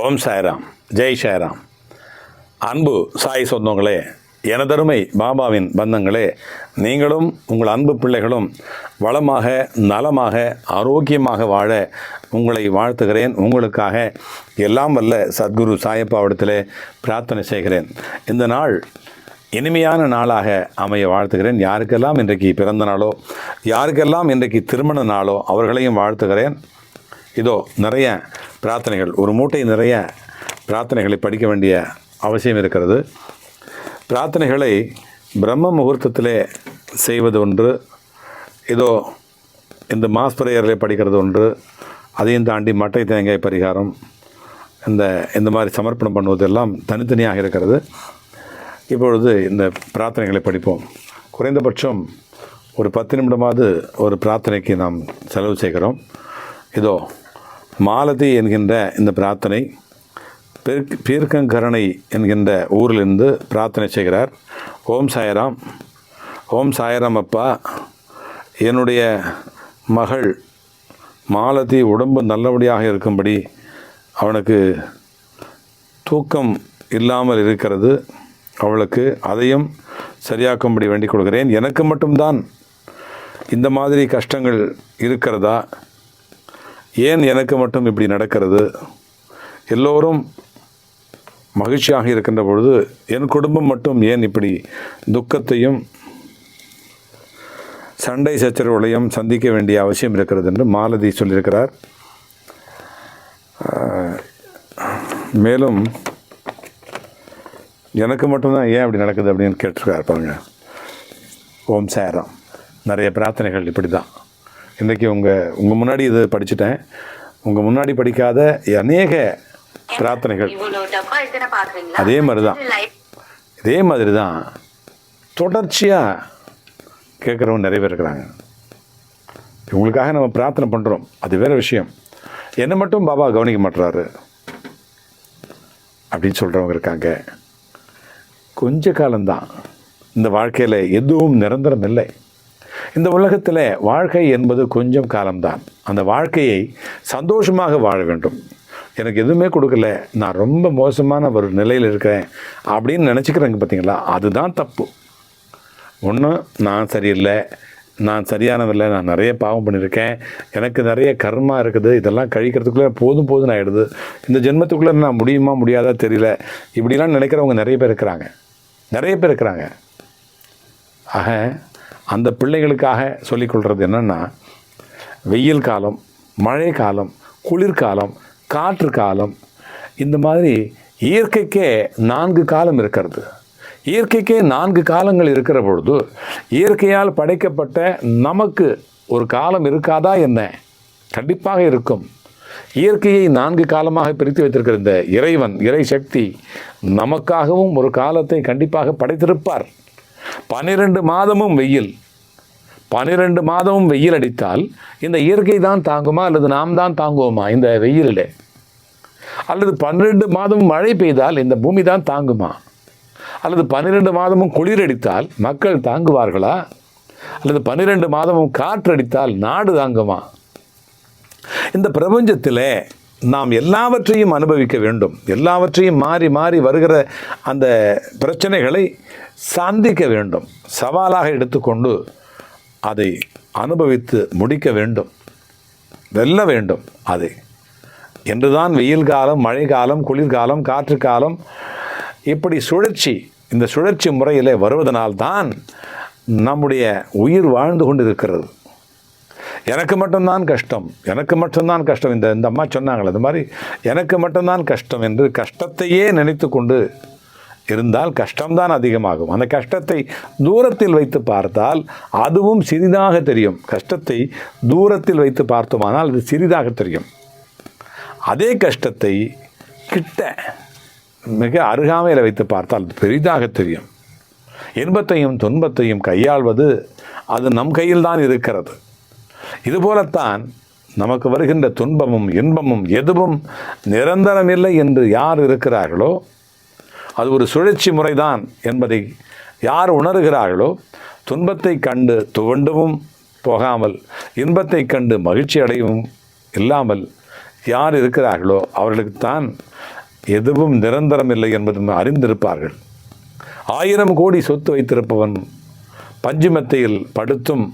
ஓம் சாய்ராம். ஜெய் சாய்ராம். அன்பு சாய் சொந்தங்களே எனதருமை பாபாவின் பந்தங்களே நீங்களும் உங்கள் அன்பு பிள்ளைகளும் வளமாக நலமாக ஆரோக்கியமாக வாழ உங்களை வாழ்த்துகிறேன். உங்களுக்காக எல்லாம் வல்ல சத்குரு சாயப்பாவிடத்திலே பிரார்த்தனை செய்கிறேன். இந்த நாள் இனிமையான நாளாக அமைய வாழ்த்துகிறேன். யாருக்கெல்லாம் இன்றைக்கு பிறந்த நாளோ யாருக்கெல்லாம் இன்றைக்கு திருமண நாளோ அவர்களையும் வாழ்த்துகிறேன். இதோ நிறைய பிரார்த்தனைகள் ஒரு மூட்டை நிறைய பிரார்த்தனைகளை படிக்க வேண்டிய அவசியம் இருக்கிறது. பிரார்த்தனைகளை பிரம்ம முகூர்த்தத்திலே செய்வது ஒன்று இதோ இந்த மாஸ் பிரேயரில் படிக்கிறது ஒன்று அதையும் தாண்டி மட்டை தேங்காய் பரிகாரம் இந்த இந்த மாதிரி சமர்ப்பணம் பண்ணுவதெல்லாம் தனித்தனியாக இருக்கிறது. இப்பொழுது இந்த பிரார்த்தனைகளை படிப்போம். குறைந்தபட்சம் ஒரு பத்து நிமிடமாவது ஒரு பிரார்த்தனைக்கு நாம் செலவு செய்கிறோம். இதோ மாலதி என்கின்ற இந்த பிரார்த்தனை பெருக் பீர்க்கங்கரணை என்கின்ற ஊரிலிருந்து பிரார்த்தனை செய்கிறார். ஓம் சாயராம் ஓம் சாயராம் அப்பா என்னுடைய மகள் மாலதி உடம்பு நல்லபடியாக இருக்கும்படி அவனுக்கு தூக்கம் இல்லாமல் இருக்கிறது. அவளுக்கு அதையும் சரியாக்கும்படி வேண்டிக் கொள்கிறேன். எனக்கு மட்டும்தான் இந்த மாதிரி கஷ்டங்கள் இருக்கிறதா? ஏன் எனக்கு மட்டும் இப்படி நடக்கிறது? எல்லோரும் மகிழ்ச்சியாக இருக்கின்ற பொழுது என் குடும்பம் மட்டும் ஏன் இப்படி துக்கத்தையும் சண்டை சச்சரவுகளையும் சந்திக்க வேண்டிய அவசியம் இருக்கிறது என்று மாலதி சொல்லியிருக்கிறார். மேலும் எனக்கு மட்டும்தான் ஏன் அப்படி நடக்குது அப்படின்னு கேட்டிருக்கார் பாருங்க. ஓம் சாரம். நிறைய பிரார்த்தனைகள் இப்படி தான் இன்றைக்கி உங்கள் உங்கள் முன்னாடி இது படிச்சுட்டேன். உங்கள் முன்னாடி படிக்காத அநேக பிரார்த்தனைகள். அதே மாதிரி தான் இதே மாதிரி தான் தொடர்ச்சியாக கேட்குறவங்க நிறைய பேர் இருக்கிறாங்க. இவங்களுக்காக நம்ம பிரார்த்தனை பண்ணுறோம் அது வேறு விஷயம். என்னை மட்டும் பாபா கவனிக்க மாட்டுறாரு அப்படின்னு சொல்கிறவங்க இருக்காங்க. கொஞ்ச காலம்தான். இந்த வாழ்க்கையில் எதுவும் நிரந்தரம் இல்லை. இந்த உலகத்தில் வாழ்க்கை என்பது கொஞ்சம் காலம்தான். அந்த வாழ்க்கையை சந்தோஷமாக வாழ வேண்டும். எனக்கு எதுவுமே கொடுக்கல. நான் ரொம்ப மோசமான ஒரு நிலையில் இருக்கிறேன் அப்படின்னு நினச்சிக்கிறேங்க பார்த்தீங்களா அதுதான் தப்பு. ஒன்று நான் சரியில்லை. நான் சரியானதில்லை. நான் நிறைய பாவம் பண்ணியிருக்கேன். எனக்கு நிறைய கர்மா இருக்குது. இதெல்லாம் கழிக்கிறதுக்குள்ளே போதும் போதும் ஆகிடுது இந்த ஜென்மத்துக்குள்ளே நான் முடியுமா முடியாதா தெரியல. இப்படிலாம் நினைக்கிறவங்க நிறைய பேர் இருக்கிறாங்க. நிறைய பேர் இருக்கிறாங்க. ஆக அந்த பிள்ளைகளுக்காக சொல்லிக்கொள்கிறது என்னென்னா வெயில் காலம் மழை காலம் குளிர்காலம் காற்று காலம் இந்த மாதிரி இயற்கைக்கே நான்கு காலம் இருக்கிறது. இயற்கைக்கே நான்கு காலங்கள் இருக்கிற பொழுது இயற்கையால் படைக்கப்பட்ட நமக்கு ஒரு காலம் இருக்காதா என்ன? கண்டிப்பாக இருக்கும். இயற்கையை நான்கு காலமாக பிரித்து வைத்திருக்கிற இந்த இறைவன் இறை சக்தி நமக்காகவும் ஒரு காலத்தை கண்டிப்பாக படைத்திருப்பார். பன்னிரண்டு மாதமும் வெயில். பனிரெண்டு மாதமும் வெயில் அடித்தால் இந்த இயற்கை தான் தாங்குமா அல்லது நாம் தான் தாங்குவோமா இந்த வெயிலில்? அல்லது பன்னிரெண்டு மாதமும் மழை பெய்தால் இந்த பூமி தான் தாங்குமா? அல்லது பன்னிரெண்டு மாதமும் குளிர் அடித்தால் மக்கள் தாங்குவார்களா? அல்லது பன்னிரெண்டு மாதமும் காற்று அடித்தால் நாடு தாங்குமா? இந்த பிரபஞ்சத்தில் நாம் எல்லாவற்றையும் அனுபவிக்க வேண்டும். எல்லாவற்றையும் மாறி மாறி வருகிற அந்த பிரச்சனைகளை சந்திக்க வேண்டும். சவாலாக எடுத்துக்கொண்டு அதை அனுபவித்து முடிக்க வேண்டும். வெல்ல வேண்டும் அதை. என்றுதான் வெயில் காலம் மழை காலம் குளிர்காலம் காற்று காலம் இப்படி சுழற்சி இந்த சுழற்சி முறையில் வருவதனால்தான் நம்முடைய உயிர் வாழ்ந்து கொண்டிருக்கிறது. எனக்கு மட்டும்தான் கஷ்டம் எனக்கு மட்டும்தான் கஷ்டம். இந்த இந்த அம்மா சொன்னாங்களே அது மாதிரி எனக்கு மட்டும்தான் கஷ்டம் என்று கஷ்டத்தையே நினைத்து கொண்டு இருந்தால் கஷ்டம்தான் அதிகமாகும். அந்த கஷ்டத்தை தூரத்தில் வைத்து பார்த்தால் அதுவும் சிறிதாக தெரியும். கஷ்டத்தை தூரத்தில் வைத்து பார்த்தோமானால் அது சிறிதாக தெரியும். அதே கஷ்டத்தை கிட்ட மிக அருகாமையில் வைத்து பார்த்தால் பெரிதாக தெரியும். இன்பத்தையும் துன்பத்தையும் கையாள்வது அது நம் கையில் தான் இருக்கிறது. இதுபோலத்தான் நமக்கு வருகின்ற துன்பமும் இன்பமும் எதுவும் நிரந்தரமில்லை என்று யார் இருக்கிறார்களோ அது ஒரு சுழற்சி முறைதான் என்பதை யார் உணர்கிறார்களோ துன்பத்தை கண்டு துவண்டவும் போகாமல் இன்பத்தை கண்டு மகிழ்ச்சி அடையவும் இல்லாமல் யார் இருக்கிறார்களோ அவர்களுக்குத்தான் எதுவும் நிரந்தரம் இல்லை என்பதும் அறிந்திருப்பார்கள். ஆயிரம் கோடி சொத்து வைத்திருப்பவன் பஞ்சுமெத்தையில் படுத்தும்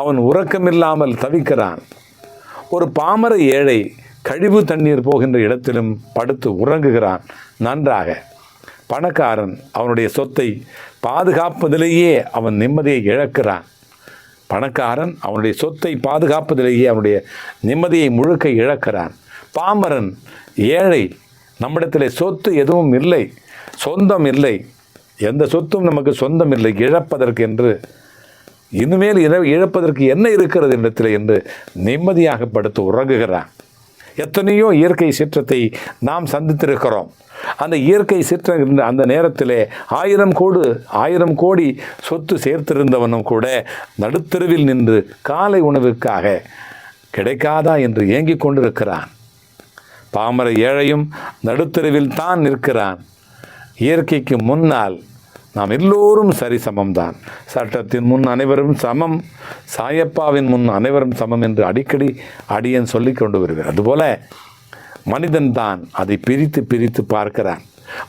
அவன் உறக்கமில்லாமல் தவிக்கிறான். ஒரு பாமர ஏழை கழிவு தண்ணீர் போகின்ற இடத்திலும் படுத்து உறங்குகிறான் நன்றாக. பணக்காரன் அவனுடைய சொத்தை பாதுகாப்பதிலேயே அவன் நிம்மதியை இழக்கிறான். பணக்காரன் அவனுடைய சொத்தை பாதுகாப்பதிலேயே அவனுடைய நிம்மதியை முழுக்க இழக்கிறான். பாமரன் ஏழை நம்மிடத்தில் சொத்து எதுவும் இல்லை சொந்தம் இல்லை. எந்த சொத்தும் நமக்கு சொந்தம் இல்லை இழப்பதற்கு என்று. இனிமேல் இழ இழப்பதற்கு என்ன இருக்கிறது இடத்தில் என்று நிம்மதியாக படுத்து உறங்குகிறான். எத்தனையோ இயற்கை சீற்றத்தை நாம் சந்தித்திருக்கிறோம். அந்த இயற்கை சீற்றம் இருந்த அந்த நேரத்திலே ஆயிரம் கோடு ஆயிரம் கோடி சொத்து சேர்த்திருந்தவனும் கூட நடுத்தெருவில் நின்று காலை உணவுக்காக கிடைக்காதா என்று ஏங்கிக் கொண்டிருக்கிறான். பாமர ஏழையும் நடுத்தருவில் தான் நிற்கிறான். இயற்கைக்கு முன்னால் நாம் எல்லோரும் சரிசமம்தான் சட்டத்தின் முன் அனைவரும் சமம். சாயப்பாவின் முன் அனைவரும் சமம் என்று அடிக்கடி அடியன் சொல்லிக் கொண்டு வருகிறார். அதுபோல மனிதன் தான் அதை பிரித்து பிரித்து பார்க்கிறான்.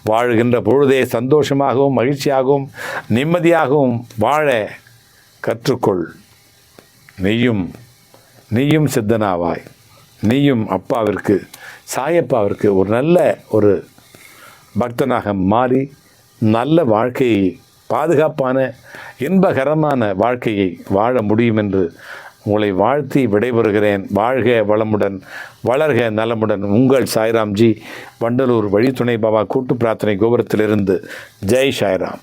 வாழ்கின்ற பொழுதே சந்தோஷமாகவும் மகிழ்ச்சியாகவும் நிம்மதியாகவும் வாழ கற்றுக்கொள். நீயும் நீயும் சித்தனாவாய். நீயும் அப்பாவிற்கு சாயப்பாவிற்கு ஒரு நல்ல ஒரு பக்தனாக மாறி நல்ல வாழ்க்கையை பாதுகாப்பான இன்பகரமான வாழ்க்கையை வாழ முடியும் என்று உங்களை வாழ்த்தி விடைபெறுகிறேன். வாழ்க வளமுடன் வளர்க நலமுடன். உங்கள் சாய்ராம்ஜி வண்டலூர் வழித்துணை பாபா கூட்டு பிரார்த்தனை கோபுரத்திலிருந்து. ஜெய் சாய்ராம்.